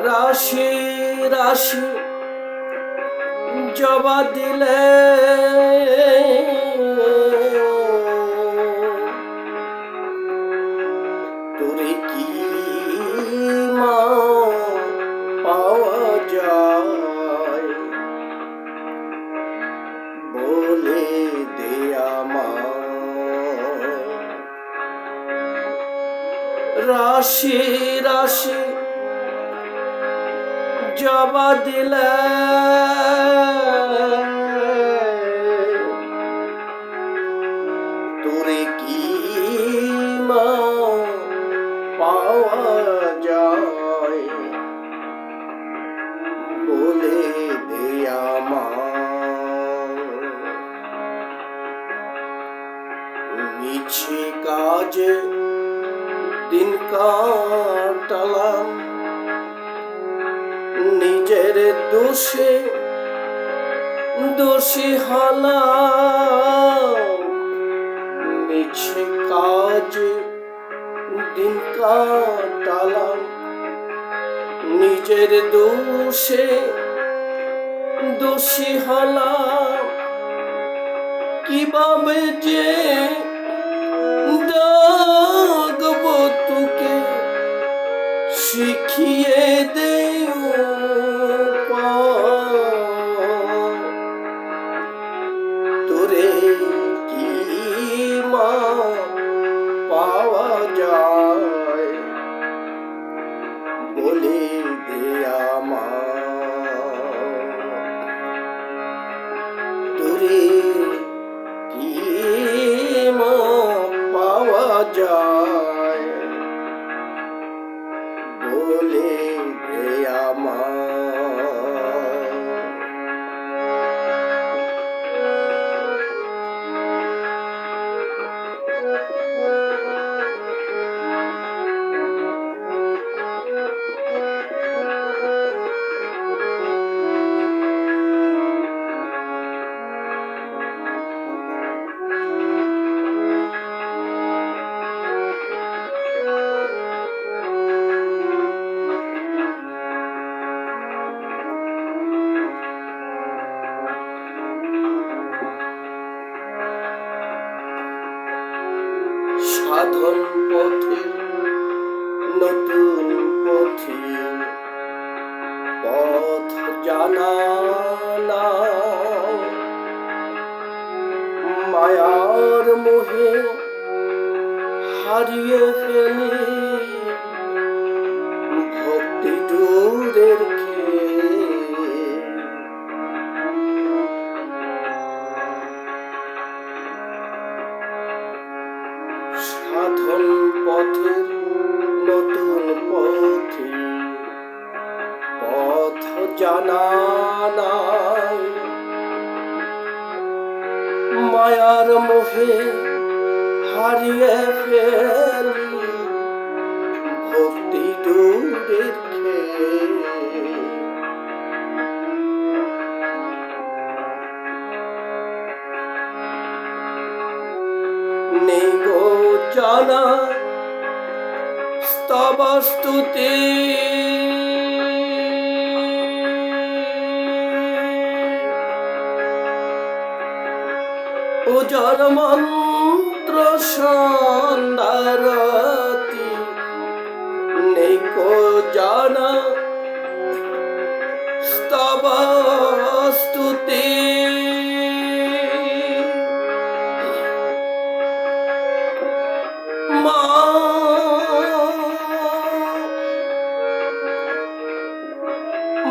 রাশি রাশি জবা দিলে জবা দিলে। তোরে কি মা পাওয়া যায়? বলে দে আমায়। মিছে কাজে দিন কাটালাম। নিজের দোষে, দোষী মিছে কাজে, দিন কাটালাম। নিজের দোষে, দোষী হলাম। কীভাবে যে ডাকব তোকে, শিখিয়ে বলে সাধন পথে নতুন পথে পথ জানা মায়ার মোহে হারিয়ে ফেলি ভক্তি দূরের সাধন পথের নতুন পথে। পথ জানা মায়ার মোহে হারিয়ে ফেলি ভক্তি খেয়ে। নেই গো জানা। স্তবস্তুতি। উজর মন্ত্র সন্দারতি গো জানা।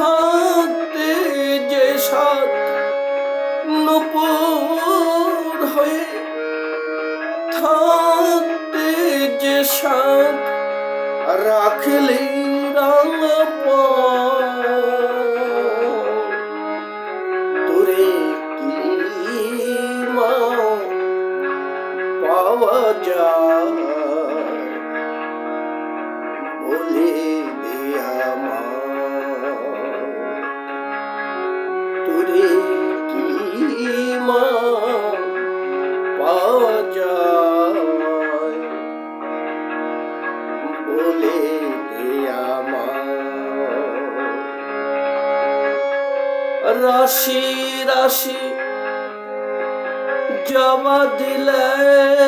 থাকতে যে সাত নুপুর হয়ে থাকতে যে সাত রাখলি রাঙব তোরে কি মা পাওয়া যায়? বলে বলে রাশি রাশি জমা দিলে